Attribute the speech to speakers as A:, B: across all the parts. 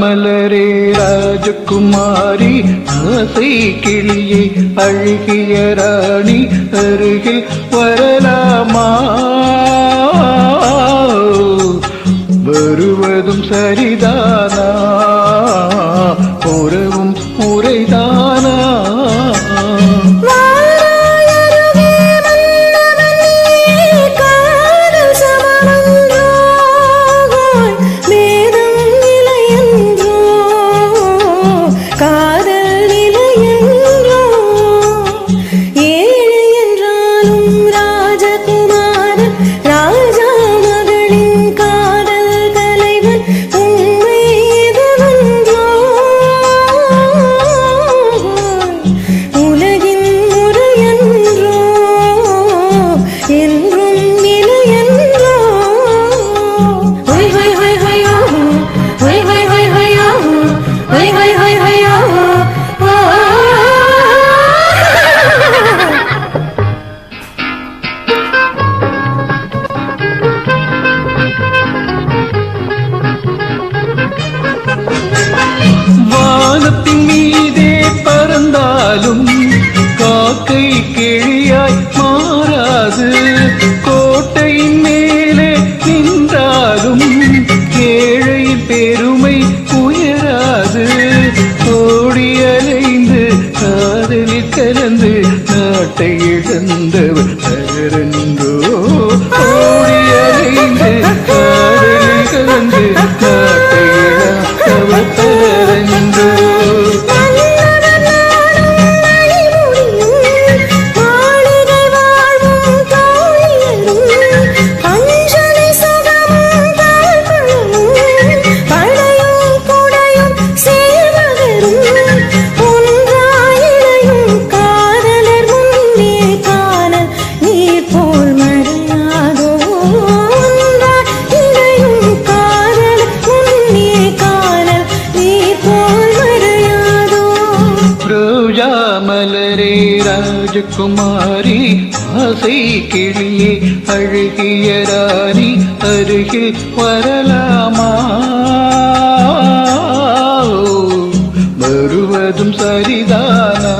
A: മലരെ രാജകുമാരി ആസൈ കിളിയെ അഴുകിയ റാണി അരുകിൽ വര ಸರಿದ തരന്ത് നാട്ടയിടന്തവർ തകരന്ത് ராஜகுமாரி ஆசை கிளியே அழகிய ராணி அருகில் வரலாமா? வருவதும் சரிதானா?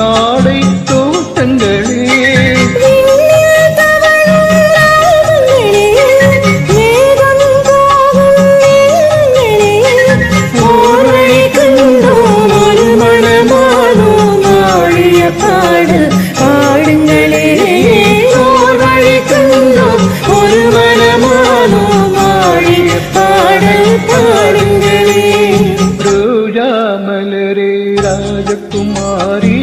A: ஆடை குமாரி.